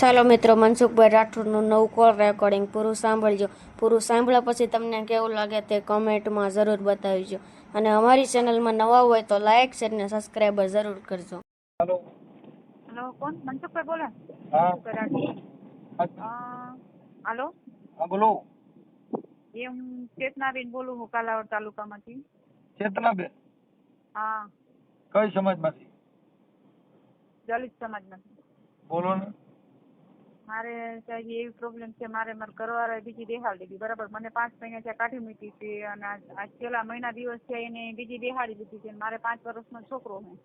ચાલો મિત્રો મનસુખભાઈ રાઠોડનું નવું કોલ રેકોર્ડિંગ પૂરું સાંભળજો. પૂરું સાંભળ્યા પછી તમને કેવું લાગે તે કમેન્ટમાં જરૂર બતાવજો. અને અમારી ચેનલમાં નવા હોય તો લાઇક શેર ને સબસ્ક્રાઈબર જરૂર કરજો. હેલો હેલો કોણ? મનસુખભાઈ બોલે. હા. હાલો. હા, બોલો. એ હું ચેતનાબેન બોલું હું કાલાવડ તાલુકામાંથી. ચેતનાબેન? હા. કઈ સમાજમાંથી? દલિત સમાજમાંથી. બોલો ને. મારે એવી પ્રોબ્લેમ છે મારે મારા ઘરવાળાએ બીજી દેખાડી દીધી બરાબર? મને પાંચ મહિના ત્યાં કાઢી મૂકી હતી અને આજ છેલ્લા મહિના દિવસ છે એને બીજી દેખાડી દીધી છે મારે પાંચ વર્ષનો છોકરો છે.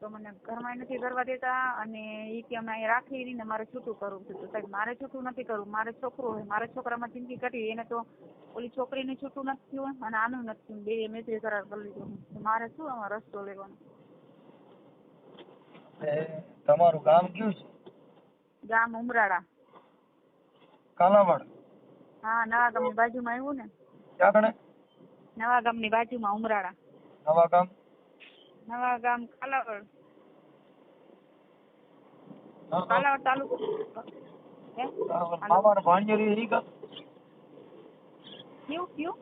તો મને ઘરમાં નથી કરવા દેતા અને એ કે અમે અહીં રાખી ને મારે છૂટું કરવું છે. તો સાહેબ મારે છૂટું નથી કરવું મારે છોકરો હોય મારે છોકરામાં જિંદગી કાઢી એને તો ઓલી છોકરીને છૂટું નથી થયું અને આનું નથી થયું. બે મેત્રી કરાર કરી લીધો મારે શું આમાં રસ્તો લેવાનો? તમારું કામ કયું છે? ગામ ઉમરાળા. કાલાવાડ. હા નવા ગામની બાજુમાં આવ્યું ને. ક્યાં કણે નવા ગામની બાજુમાં ઉમરાળા. નવા ગામ? નવા ગામ કાલાવડ. કાલાવડ તાલુકો. હે? આ મામાના ભાણિયો ઈ ગામ? કયું કયું?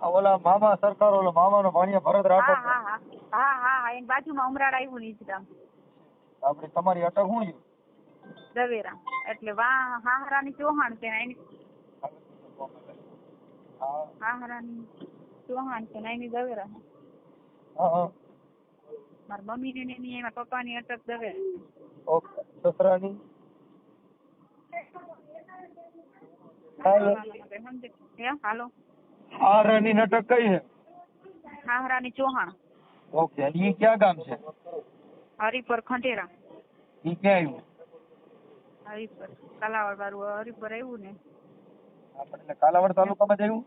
ઓલા મામા સરકાર ઓલા ભાણિયા ભરત હા રાઠોડ. હા હા. હા હા હા. એની બાજુમાં ઉમરાળા આવ્યું ને ઈ જ ગામ. આપણે તમારી અટક શું દવેરા. એટલે વા હાહરાની ચૌહાણ છે એની હાહરાની ચૌહાણ છે એની દવેરા છે. હા હા. મારા મમ્મી ને એની એમાં પપ્પાની અટક દવેરા ઓકે. સસરાની? હાલો. સમજે? હે હાલો. હારાની અટક કઈ છે? હાહરાની ચૌહાણ. ઓકે. ઈ ક્યાં ગામ છે? હરિપર ખંડેરા. ઈ ક્યાં આવ્યું હરિપર કાલાવડ વાળું હરિપર આવ્યું ને. આપણે એટલે કાલાવાડ તાલુકામાં જ આવ્યું?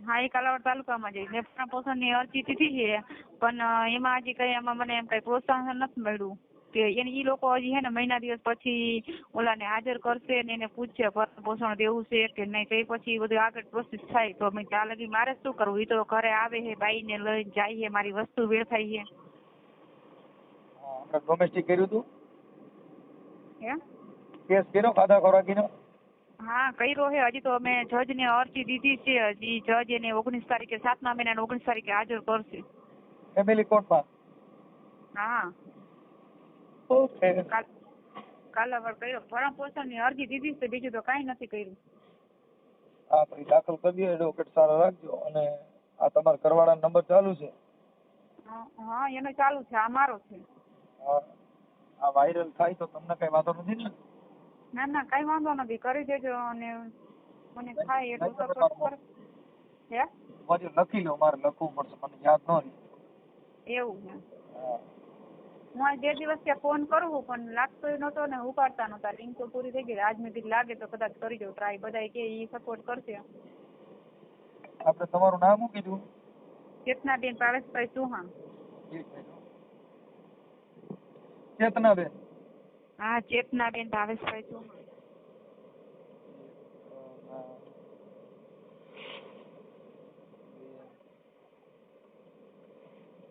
હા એ કાલાવડ તાલુકામાં મેં પણ પોષણની અરજી દીધી છે પણ એમાં હજી કઈ એમાં મને એમ કઈ પ્રોત્સાહન નથી મળ્યું. કે એને ઈ લોકો હજી હે ને મહિના દિવસ પછી ઓલાને હાજર કરશે ને એને પૂછશે ભરણ પોષણ દેવું છે કે નહીં. તો પછી બધું આગળ પ્રોસેસ થાય. તો મેં ત્યાં લગી મારે શું કરવું? એ તો ઘરે આવે છે બાઈને લઈને જાય હે મારી વસ્તુ વેડફાઈ હા, ડોમેસ્ટિક કર્યું હતું હે? કેસ કર્યો ખાધા ખોરાકીનો? હા કર્યો છે હજી તો અમે જજ ને અરજી દીધી છે. હજી જજ એને ઓગણીસ તારીખે સાતમા મહિના ઓગણીસ તારીખે હાજર કરશે. ફેમિલી કોર્ટમાં હા. ઓકે. કાલ કાલાવડ કર્યો. ભરણ પોષણની અરજી દીધી છે બીજું તો કઈ નથી કર્યું. હા ભાઈ દાખલ કરી દો એડવોકેટ સારા રાખજો. અને આ તમારા ઘરવાળાનો નંબર ચાલુ છે? હા, હા એનો ચાલુ છે આ મારો છે. હા. આ વાયરલ થાય તો તમને કઈ વાંધો નથી ને? ના ના કઈ વાંધો નથી. કરી દેજો અને મને થાય એટલું સપોર્ટ કર. હે? મારે લખી લો મારે લખવું પડશે મને યાદ ન રહી. એવું છે. હું. જે બે દિવસ ત્યાં ફોન કરું પણ લાગતો નતો ને ઉપાડતા નતા લિંક તો પૂરી થઈ ગઈ. આજ મેં કીધું લાગે તો કદાચ કરી દઉં. ટ્રાય બધા કે એ સપોર્ટ કરશે. આપણે તમારું નામ શું કીધું? ચેતનાબેન પારસભાઈ ચૌહાણ. ચેતનાબેન. હા ભાવેશભાઈ ચૌહાણ.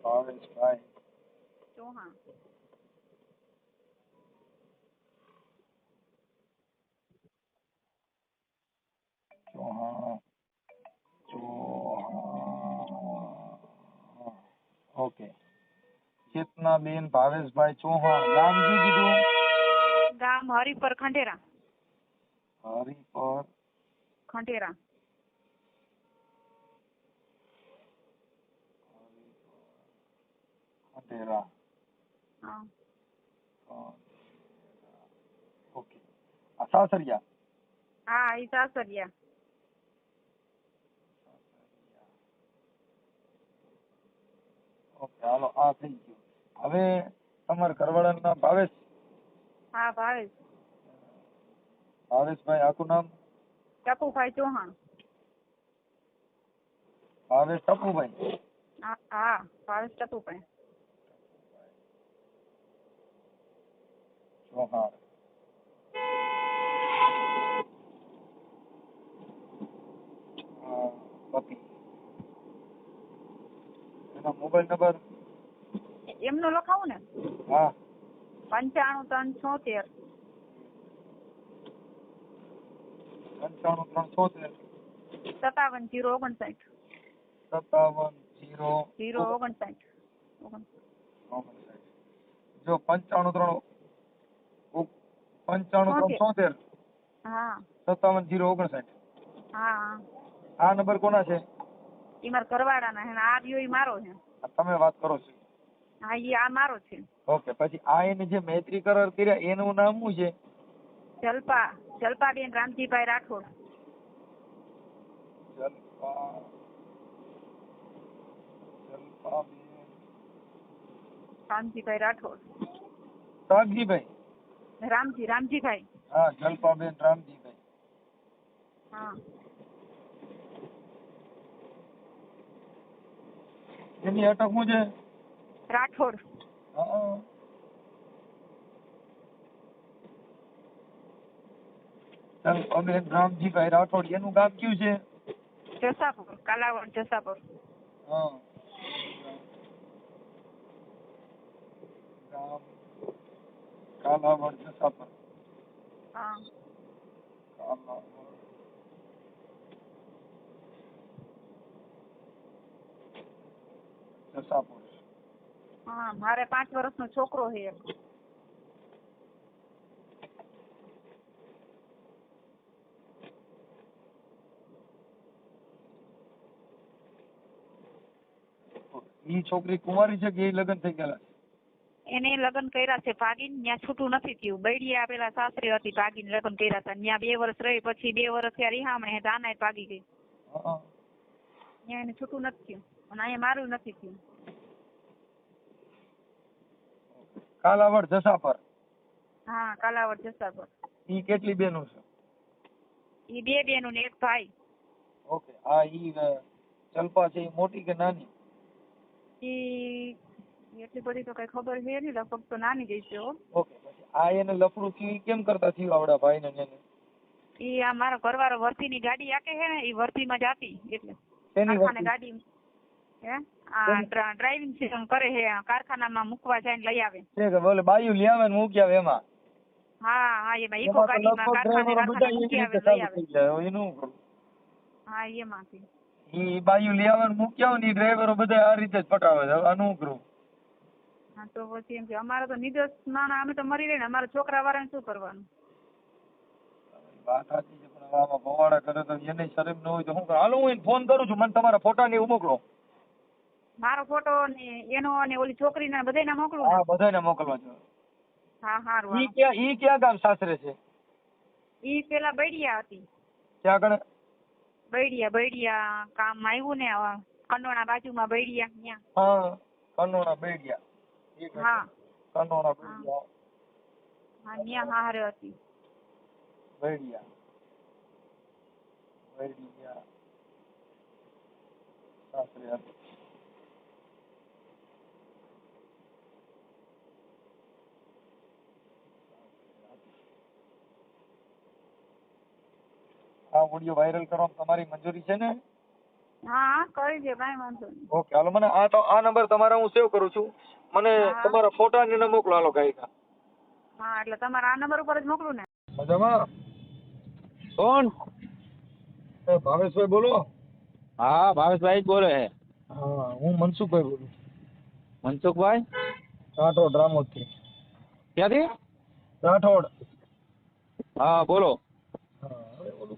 ભાવેશભાઈ. ચૌહાણ. ચૌહાણ. ચૌહાણ. ઓકે. ચેતનાબેન ભાવેશભાઈ ચૌહાણ. ગામ શું કીધું. ગામ હરિપર ખંડેરા. હરિપર ખંડેરા. ખંડેરા. હા. ઓકે. આ સાસરિયા? હા ઈ સાસરિયા. ઓકે હાલો આ થઈ ગયું. હવે તમારા નામ ભાવેશ? હા ભાવેશ. ભાવેશભાઈ આખું નામ? ટપુભાઈ ચૌહાણ. ભાવેશ ટપુભાઈ હા ભાવેશ ટપુભાઈ ચૌહાણ. હા, એનો મોબાઈલ નંબર? એમનો લખાવું ને? હા. પંચાણું ત્રણ છોતેર. પંચાણું ત્રણ છોતેર. સત્તાવન જીરો ઓગણસાઠ. સત્તાવન જીરો જીરો ઓગણસાઠ. ઓગણ- ઓગણસાઠ. જો પંચાણું ત્રણ પંચાણું ત્રણ છોતેર. હા. સત્તાવન જીરો ઓગણસાઠ. હા. આ નંબર કોના છે? ઈ મારા ઘરવાળાના છે આ રહ્યો ઈ મારો છે. તમે વાત કરો છો. હા ઈ આ મારો છે. ઓકે પછી આ એને જે મૈત્રી કરાર કર્યા એનું નામ શું છે? જલપા જલપાબેન રામજીભાઈ રાઠોડ. જલ્પા જલ્પાબેન. રામજીભાઈ રાઠોડ. રામજીભાઈ? રામજી રામજીભાઈ. હા જલ્પાબેન રામજીભાઈ. હા. એની અટક શું છે? રાઠોડ. જલ્પાબેન રામજીભાઈ રાઠોડ એનું ગામ કયું છે? જસાપુર કાલાવડ જસાપુર. કાલાવડ જસાપર. હા. કાલાવડ જસાપુર. હા મારે પાંચ વર્ષનો છોકરો છે એક. ઈ છોકરી કુંવારી છે કે એ લગ્ન થઈ ગયેલા? એને લગ્ન કર્યા છે ભાગીને ત્યાં છૂટું નથી થયું. બૈડિયા પેલા સાસરી હતી ભાગીને લગ્ન કર્યા હતા. ત્યાં બે વર્ષ રહી પછી બે વર્ષ ત્યાં રિહામણે આનાય ભાગી ગઈ. ત્યાં એને છૂટું નથી થયું. અને અહીંયા મારું નથી થયું. કાલાવડ જસાપર. હા કાલાવડ જસાપર. ઈ કેટલી બેનો છે? ઈ બે બેનો ને એક ભાઈ. ઓકે આ ઈ અ, છે ઈ મોટી કે નાની? ઈ એટલી બધી તો કઈ ખબર છે નહીં લગભગ તો નાની જ છે ઓકે આ એને લફડું ઈ કેમ કરતા થયું આવડા ભાઈ ને એને? ઈ આ મારો ઘરવાળો વર્તીની ગાડી આકે છે ને ઈ વર્તીમાં જાતી એટલે ગાડી હે ડ્રાઇવિંગ સિસ્ટમ કરે છે કારખાનામાં મૂકવા જાય ને લઈ આવે. છે કે બોલે બાયું લઈ આવે ને મૂકી આવે એમાં. હા હા એમાં ઇકો એમાં ગાડીમાં કારખાને ડ્રાઈવરો મૂકી આવે ને લઈ આવે. એનું હા એમાંથી. ઈ બાયું લઈ આવે ને મૂકી આવે ને ઈ ડ્રાઈવરો બધા આ રીતે જ પટાવે છે આનું કરું હા તો પછી એમ કે અમારે તો નિર્દોષ ના અમે તો મરી રહે ને અમારા છોકરા વાળાને શું કરવાનું? વાત સાચી છે પણ આમાં ભવાડા કરે તો એને શરમ ન હોય તો હું હાલો હું એને ફોન કરું છું મને તમારા ફોટા ને એવું મોકલો. મારો ફોટો ને એનો અને ઓલી છોકરીના બધાયના મોકલું ને? હા બધાને મોકલવા છો. હા હારું ઈ ક્યાં ઈ ક્યાં ગામ સાસરે છે? ઈ પેલા બૈડિયા હતી. ત્યાં આગળ બૈડિયા બૈડિયા કામ આવ્યું ને આ કંડોણા બાજુમાં બૈડિયા ન્યા. હા કનોણા બેડિયા. ઈ. હા. કનોણા બેડિયા. હા ન્યા હારે હતી. બેડિયા. બેડિયા. સાસરે હતી. આ ઓડિયો વાયરલ કરવામાં તમારી મંજૂરી છે ને? હા હા કરી દે કાંઈ વાંધો નહીં. ઓકે હાલો મને આ તો આ નંબર તમારા હું સેવ કરું છું. મને તમારા ફોટા ને મોકલો હાલો ગાયકા હા એટલે તમારા આ નંબર ઉપર જ મોકલું ને? મજામાં? કોણ એ ભાવેશભાઈ બોલો. હા ભાવેશભાઈ જ બોલે છે. હા હું મનસુખભાઈ બોલું. મનસુખભાઈ? રાઠોડ રામોદથી. ક્યાંથી? રાઠોડ. હા બોલો.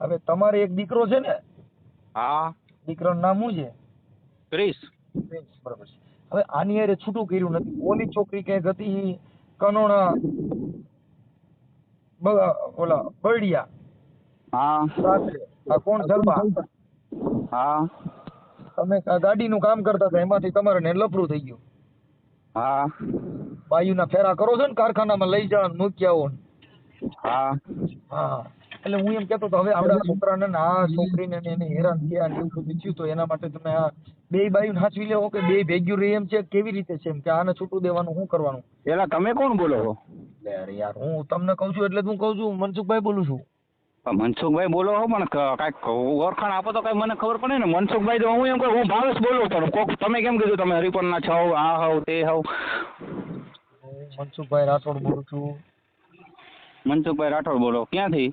હવે તમારે એક દીકરો છે ને? હા. દીકરાનું નામ શું છે? ક્રિસ. પ્રિન્સ બરાબર છે. હવે આની હારે છૂટું કર્યું નથી. ઓલી છોકરી ક્યાંક હતી કનોણા ઓલા બળિયા હા. આ કોણ? જલપા. હા. તમે ગાડીનું કામ કરતા હતા એમાંથી તમારે ને લફરું થઈ ગયું. હા. બાયુના ફેરા કરો છો ને કારખાનામાં લઈ જવાનું મૂક્યા મૂકી હા. હા. એટલે હું એમ કેતો તો હવે આપણા છોકરાને ને આ છોકરીને એને હેરાન થયા ને એવું બધું થયું તો એના માટે તમે આ બે બાયું હાચવી લેવો કે બે ભેગ્યું રહી એમ છે? કેવી રીતે છે એમ? કે આને છૂટું દેવાનું શું કરવાનું? પેલા તમે કોણ બોલો છો? અરે યાર હું તમને કહું છું એટલે હું કહું છું મનસુખભાઈ બોલું છું. મનસુખભાઈ બોલો હો પણ કાંઈક ઓળખાણ આપો તો કઈ મને ખબર પડે ને. મનસુખભાઈ તો હું એમ કહું હું ભાવેશ બોલું પણ કોક તમે કેમ કીધું તમે? હરિપરના છો આ હોવ તે હોવ. મનસુખભાઈ રાઠોડ બોલું છું. મનસુખભાઈ રાઠોડ બોલો ક્યાંથી?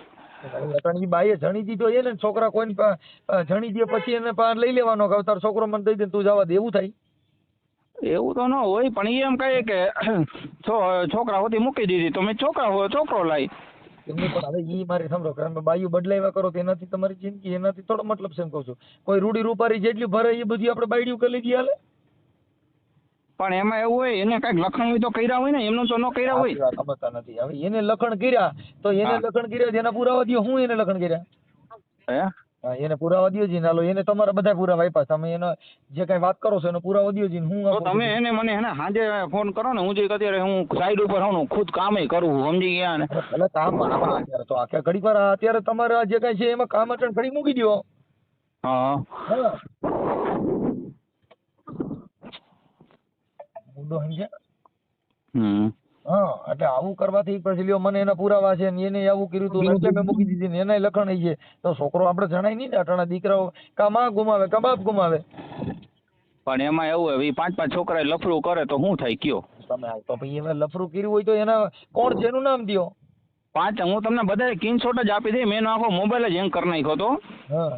અટણ બાઈએ જણી દીધો એને છોકરા કોઈને અ, જણી દે પછી એને પાર લઈ લેવાનો કે તારો છોકરો મને દઈ દે તું જવા દે. એવું થાય? એવું તો ન હોય પણ એમ કહે કે છોકરા હોતી મૂકી દીધી. તો મેં છોકરા હોય છોકરો લાવી એમની પણ હવે ઈ મારે સમજો કે તમે બાયું બદલાવ્યા કરો તો એનાથી તમારી જિંદગી એનાથી થોડો મતલબ છે એમ કહું છું. કોઈ રૂડી રૂપારી જેટલી ભરે એ બધી આપણે બાયડીયું કરી લીધી હાલે? પણ એમાં એવું હોય એને કંઈક લખણ હોય તો કર્યા હોય ને એમનું તો ન કર્યા હોય. સમજતા નથી. હવે એને લખણ કર્યા તો એને. લખણ કર્યા એના પુરાવા દો હું એને લખણ કર્યા? હે? એને પુરાવા દો જી હાલો એને તમારા બધા પુરાવા આપ્યા તમે એનો જે કઈ વાત કરો છો એનો પુરાવા દો જી હું તમે એને મને હે ને સાંજે ફોન કરો ને હું જે અત્યારે હું સાઈડ ઉપર હોઉં ખુદ કામે કરું સમજી ગયા ને. એટલે કામ અત્યારે તો આખે ઘડી વાર અત્યારે તમારે જે કઈ છે એમાં કામ અટણ ઘડી મૂકી દો હા હા મુદ્દો સમજ્યા? હા એટલે આવું કરવાથી પછી લ્યો મને એના પુરાવા છે ને એને આવું કર્યું તું એટલે મેં મૂકી દીધી ને એનાય લખણ છે. તો છોકરો આપણે જણાય નહીં ને અટાણા દીકરાઓ કા માં ગુમાવે કા બાપ ગુમાવે. પણ એમાં એવું હવે પાંચ પાંચ છોકરા લફરું કરે તો શું થાય કયો? તમે તો ભાઈ એમાં લફરું કર્યું હોય તો એના કોણ છે એનું નામ દિયો? પાંચ હું તમને બધા સ્ક્રીનશોટ જ આપી દઈ મેં આખો મોબાઈલ જ હેંગ કરી નાખ્યો તો. હા.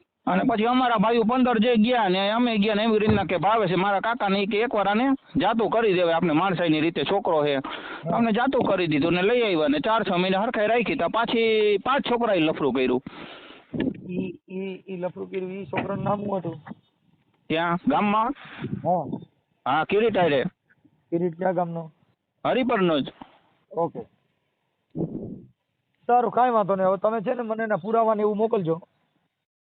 અને પછી અમારા ભાઈઓ પંદર જે ગયા ને અમે ગયા ને એવી રીતના કે ભાવે છે. મારા કાકાને કે એકવાર આને જાતું કરી દેવાય. આપણે માણસાઈની રીતે છોકરો છે. અમને જાતું કરી દીધું ને લઈ આવ્યા ને ચાર છ મહિના હરખાઈ રાખી તો. પાછી પાંચ છોકરાએ લફરું કર્યું. ઈ ઈ ઈ લફરું કર્યું. ઈ છોકરાનું નામ શું હતું? ત્યાં ગામમાં? હા. હા કીરી ટાયરે કિરીટ ક્યાં ગામનો? હરિપરનો જ. ઓકે. સારું કાંઈ વાંધો નહીં. હવે તમે છે ને મને એના પુરાવા ને એવું મોકલજો.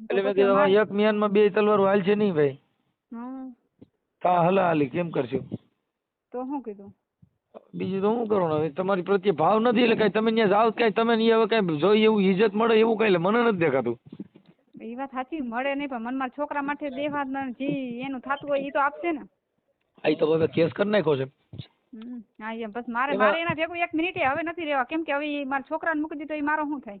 એટલે મેં કીધું એક મિયાનમાં બે તલવારો હાલ છે નહીં ભાઈ. હમ. હલા હાલી કેમ કરશું? તો શું કીધું? બીજું તો શું કરવાનું હવે તમારી પ્રત્યે ભાવ નથી એટલે કઈ તમે ત્યાં જાઓ કઈ તમે હવે કઈ જોઈ એવું ઇજ્જત મળે એવું કઈ મને નથી દેખાતું. એ વાત સાચી મળે નહીં પણ મનમાં છોકરા માટે દેવા જી એનું થતું હોય એ તો આપશે ને. આ તો હવે કેસ કરી નાખ્યો છે. હા એમ બસ મારે મારે એના ભેગું એક મિનિટે હવે નથી રહેવા. કેમ કે હવે મારા છોકરાને મૂકી દીધો એ મારો શું થાય?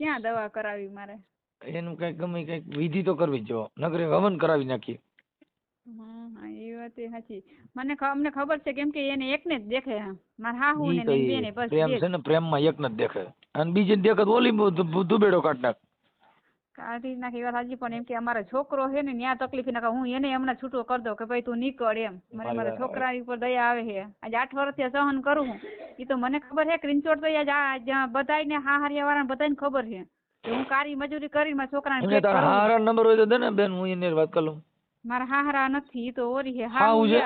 ક્યાં દવા કરાવી મારે? એનું કંઈક ગમે કંઈક વિધિ તો કરવી જો નગરે હવન કરાવી નાખીએ. હા એ વાત એ સાચી. મને અમને ખબર છે કેમ કે એને એકને જ દેખે મારા હાહુ ને બેને બસ પ્રેમ છે ને પ્રેમમાં એકને જ દેખે. અને બીજી દેખે તો ઓલી દુબેડો કાઢ નાખ. કાઢી નાખી વાત સાચી પણ એમ કે અમારો છોકરો છે ને ન્યા તકલીફ ના હું એને એમના છૂટો કરી દઉં કે ભાઈ તું નીકળ એમ. મને મારા છોકરા ઉપર દયા આવે છે આજે આઠ વર્ષથી સહન કરું હું. એ તો મને ખબર છે ક્રિંચોડ તો જ્યાં બધાયને હા હારિયા વાળા બધાને ખબર છે કે હું કારી મજૂરી કરીને મારા છોકરાને તારા હારા નંબર હોય તો દે ને બેન હું એની વાત કરી લઉં. મારા હારા નથી તો ઓરી છે હા છે?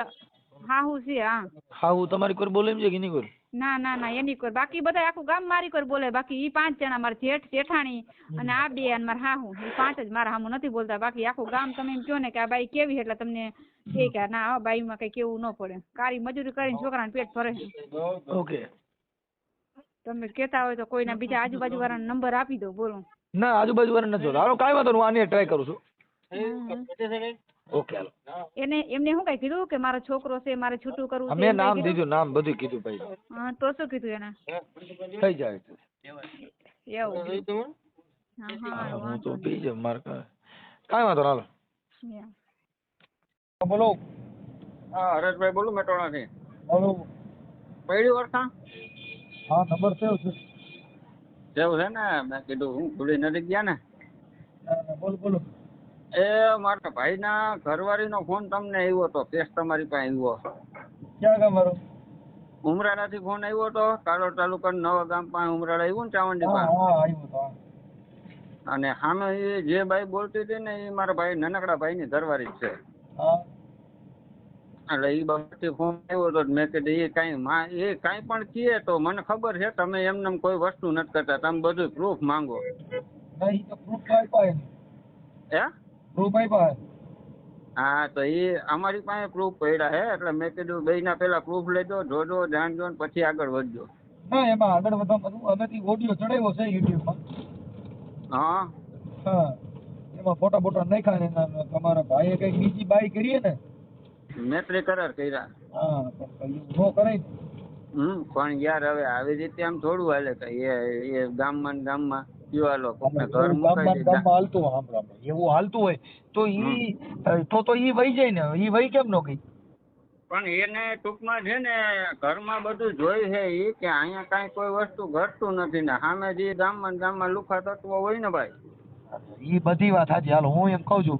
હાહુ છે હા. હા હું તમારી કોઈ બોલે એમ છે કે નહીં કોઈ? ના ના ના એની કોઈ. બાકી બધા આખું ગામ મારી કોઈ બોલે. બાકી ઈ પાંચ જણા મારા જેઠ જેઠાણી અને આ બે અને મારા હાહુ. ઈ પાંચ જ મારા હામું નથી બોલતા. બાકી આખું ગામ તમે એમ કહો ને કે આ બાઈ કેવી એટલે તમને કે કે ના આ બાઈમાં કઈ કેવું ન પડે. કારી મજૂરી કરીને છોકરાને પેટ ભરે ઓકે. તમે કેતા હોય તો કોઈના બીજા આજુબાજુ વાળાનો નંબર આપી દો બોલો. ના આજુબાજુ વાળા નથી જોતા. હાલો કાંઈ વાંધો હું આની ટ્રાય કરું છું. Okay hello. એને એમને શું કઈ કીધું કે મારો છોકરો છે મારે છૂટું કરવું છે મેં નામ દીધું નામ બધું કીધું ભાઈ. હા તો શું કીધું એને? થઈ જાય એવું. હા તો જાઉં મારે કાંઈ કાંઈ વાંધો હાલો. બોલો. હા હરેશભાઈ બોલું મેટોણાથી બોલો. પહેલી વર્ષા હા નંબર સેવ છે. જેવું છે ને? મેં કીધું હું ભૂલી નથી ગયા ને બોલો બોલો. એ મારા ભાઈના ઘરવાળીનો ફોન તમને આવ્યો હતો કેસ તમારી પાસે આવ્યો ક્યાં ગામ મારો ઉમરાળાથી ફોન આવ્યો હતો કાલોડ તાલુકા નવા ગામ પાસે ઉમરાળા આવ્યું ને ચાવંડી પાસે. અને સામે એ જે ભાઈ બોલતી હતી ને એ મારા ભાઈ નાનકડા ભાઈની ઘરવાળી છે. એટલે એ બાબતથી ફોન આવ્યો હતો મેં કીધું એ કાંઈ એ કાંઈ પણ કીએ તો મને ખબર છે તમે એમને કોઈ વસ્તુ નથી કરતા તમે બધું પ્રૂફ માંગો. નહીં તો પ્રૂફ હે? પ્રૂફ આપ્યા હા? તો એ અમારી પાસે પ્રૂફ પડ્યા હે એટલે મેં કીધું બેયના પેલા પ્રૂફ લેજો જોજો જાણજો ને પછી આગળ વધજો. ના એમાં આગળ વધવા બધું અમેથી ઓડિયો ચડાવ્યો છે યુટ્યુબમાં હા. હા એમાં ફોટા ફોટા નાખ્યા ને તમારા ભાઈએ કઈ બીજી બાઈ કરીએ ને. મેત્રી કરાર કર્યા. હા પણ કરાય હમ પણ યાર હવે આવી રીતે આમ થોડું હાલે કઈ એ એ ગામમાં ને ગામમાં. કયો હાલો કોકને ઘર ગામમાં મુકાઈ ને ગામમાં હાલતું હોય સાંભળો આપણે. એવું હાલતું હોય તો ઈ તો તો ઈ વહી જાય ને. ઈ વહી કેમ ન ગઈ? પણ એને ટૂંકમાં છે ને ઘરમાં બધું જોઈ છે એ કે અહીંયા કાંઈ કોઈ વસ્તુ ઘટતું નથી ને. સામે જે ગામમાં ને ગામમાં લુખા તત્વો હોય ને ભાઈ. ઈ બધી વાત સાચી હાલો હું એમ કહું છું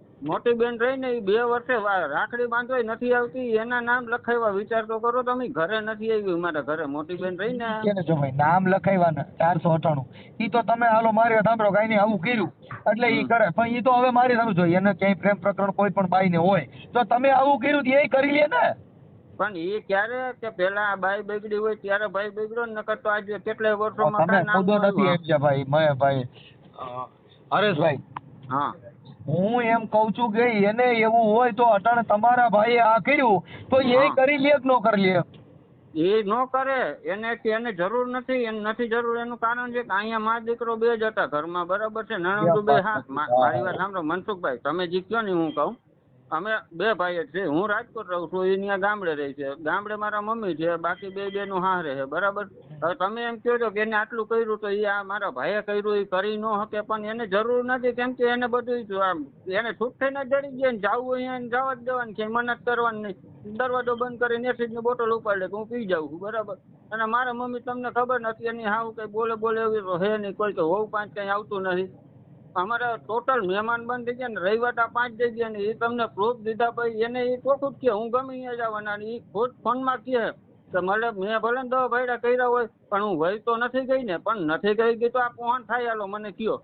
મોટી બેન રહીને એ બે વર્ષે રાખડી બાંધવાય નથી આવતી એના નામ લખાવ્યા વિચાર તો કરો તમે ઘરે નથી આવી મારા ઘરે મોટી બેન રહીને કેને જો ભાઈ નામ લખાવ્યા ચારસો અઠાણું. ઈ તો તમે હાલો મારી સાંભળો કઈ નહીં આવું કર્યું. એટલે ઈ કરે પણ ઈ તો હવે મારી સામે જોઈએ એને ક્યાંય પ્રેમ પ્રકરણ કોઈ પણ બાઈને હોય તો તમે આવું કર્યું એ કરી લે ને. પણ એ ક્યારે કે પેલા આ બાઈ બગડી હોય ત્યારે ભાઈ બગડ્યો ને નકર તો આજે કેટલાય વર્ષોમાં તમે ખુદો નથી એમ છે ભાઈ મેં ભાઈ હરેશભાઈ. હા. હું એમ કઉ છું કે એને એવું હોય તો અટાણે તમારા ભાઈએ આ કર્યું. તો એ કરી લે કે ન કરી લે? એ ન કરે. એને કે એને જરૂર નથી એને નથી જરૂર. એનું કારણ છે કે અહીંયા મા દીકરો બે જ હતા ઘરમાં. બરાબર છે? નણંદુ બે હા મારી વાત સાંભળો. મનસુખભાઈ તમે જીત્યો કયો ને હું કહું. અમે બે ભાઈ જ છે હું રાજકોટ રહું છું એ ત્યાં ગામડે રહી છે. ગામડે મારા મમ્મી છે, બાકી બે બેનું હારે છે. બરાબર? હવે તમે એમ કહો છો કે એને આટલું કર્યું તો એ આ મારા ભાઈએ કર્યું એ કરી ન શકે, પણ એને જરૂર નથી. કેમ કે એને બધું આમ, એને છૂટ થઈને જડી ગયા જવું હોય એને જવા જ દેવાનું છે, મનત કરવાની નહીં. દરવાજો બંધ કરીને એસિડની બોટલ ઉપાડી કે હું પી જાઉં છું, બરાબર? અને મારા મમ્મી તમને ખબર નથી, એની હાવ કઈ બોલે બોલે એવી હે નહીં. કોઈ કે હોવ પાંચ કઈ આવતું નથી. અમારે ટોટલ મહેમાન બંધ થઈ ગયા ને રવિવાટા પાંચ ગયા ને એ તમને પ્રૂફ દીધા પછી એને એ ચોખ્ખું જ કે હું ગમે અહીંયા જવાના. ને એ ખુદ ફોનમાં કહે કે મને મેં ભલે દવા ભાઈડા કર્યા હોય પણ હું વહી તો નથી ગઈ ને પણ નથી ગઈ ગઈ તો આ પહોંચ થાય હાલો મને કયો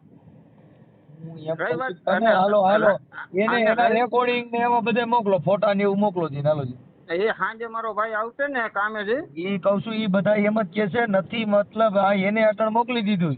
અને- હાલો હાલો. એને એના રેકોર્ડિંગ ને એમાં બધે મોકલો ફોટા ને એવું મોકલો જી હાલો જી. એ હાંજે મારો ભાઈ આવશે ને કામે છે એ કહું છું એ બધા એમ જ કે છે નથી મતલબ આ એને અટણ મોકલી દીધું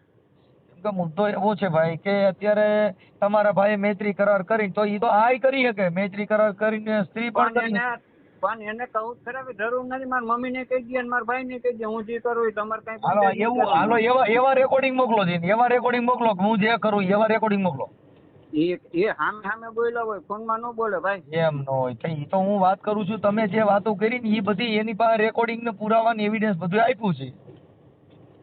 મુદ્દો એવો છે ભાઈ કે અત્યારે તમારા ભાઈએ મૈત્રી કરાર કરી તો ઈ તો આય કરી શકે. મૈત્રી કરાર કરીને સ્ત્રી પણ કરી પણ એને કહું જ ખરા જરૂર નથી. મારી મમ્મીને કહી દે મારા ભાઈ ને કહી દે હું જે કરું એ તમારે કઈ હાલો એવું હાલો એવા એવા રેકોર્ડિંગ મોકલો છે એવા રેકોર્ડિંગ મોકલો હું જે કરું એવા રેકોર્ડિંગ મોકલો. એ એ સામે સામે બોલ્યા હોય ફોનમાં ન બોલે ભાઈ. એમ ન હોય તો તો હું વાત કરું છું તમે જે વાતો કરી ને એ બધી એની પાસે રેકોર્ડિંગ ને પુરાવા ને એવિડન્સ બધું આપ્યું છે.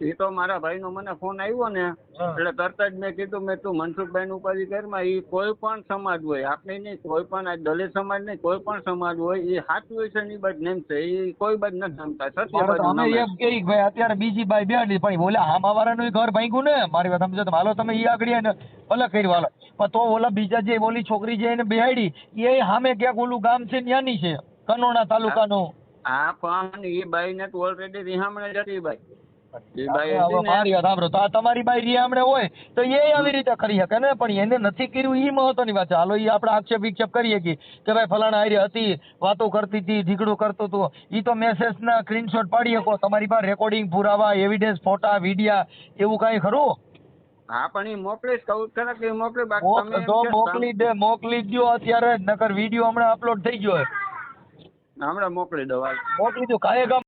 એ તો મારા ભાઈ નો મને ફોન આવ્યો ને એટલે તરત જ મેં કીધું મેં તું મનસુખભાઈ નું ઉપાધિ કરમાં એ કોઈ પણ સમાજ હોય આપણે નહીં કોઈ પણ આ દલિત સમાજ નહીં કોઈ પણ સમાજ હોય એ સાચું હોય છે ને બાદ નેમ છે એ કોઈ બાદ નથી નમતા સત્ય મારે અમે એમ કે ભાઈ અત્યારે બીજી બાઈ બેઠી પણ ઓલા આમાં નું ઘર ભાંગ્યું ને મારી વાત સમજો તો હાલો તમે ઈ આગળ ને ભલે કરી હાલો. પણ તો ઓલા બીજા જે ઓલી છોકરી જે એને બેહાડી એ સામે ક્યાંક ઓલું ગામ છે ત્યાંની છે કનોણા તાલુકાનું. હા પણ એ બાઈ ને તો ઓલરેડી રિહામણે જતી બાઈ. તમારી બાઈ રીહામણે હોય તો એ આવી રીતે કરી શકે ને? પણ એને નથી કર્યું એ મહત્વની વાત છે. હાલો એ આપણે આક્ષેપ વિક્ષેપ કરીએ કે કે ભાઈ ફલાણા હારી હતી વાતો કરતી હતી ઢીકડું કરતું હતું. એ તો મેસેજ ના સ્ક્રીનશોટ પાડી શકો. તમારી પાસે રેકોર્ડિંગ પુરાવા એવિડન્સ ફોટા વિડિયા એવું કાંઈ ખરું? હા પણ એ મોકલીશ. કહું ખરા કે મોકલી બાકી તો મોકલી દે મોકલી જ અત્યારે નકર વીડિયો હમણાં અપલોડ થઈ ગયો. હમણાં મોકલી દો મોકલી દો કાંઈ ગામ